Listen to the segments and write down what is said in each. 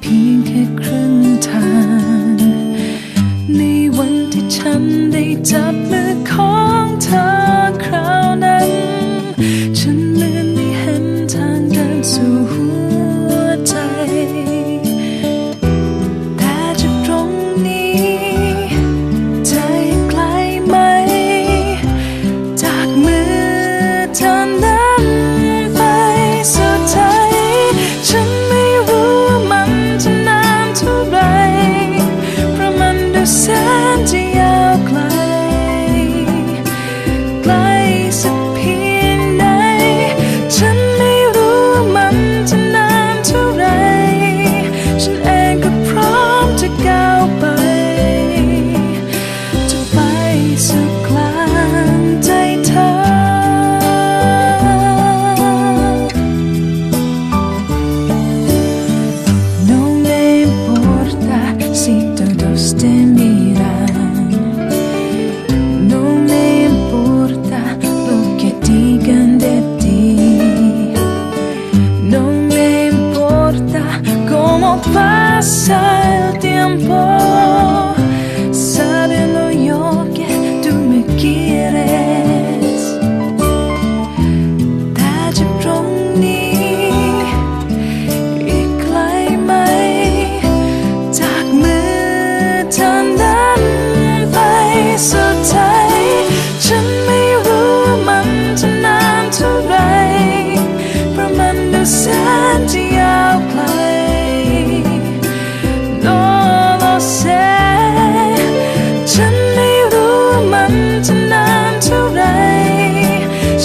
เพียงแค่ครึ่งทาง ในวันที่ฉันได้จับมือ pasa el tiempo.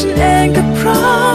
and the pride.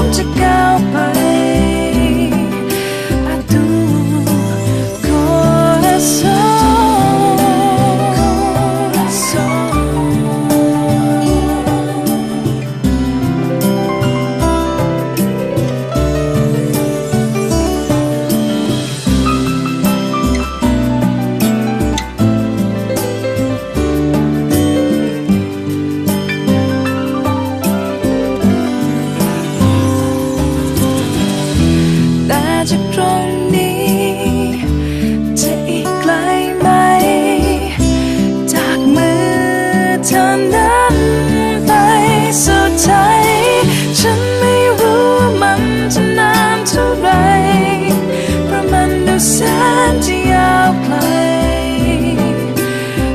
ยาวไกล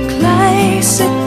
ไกลสัก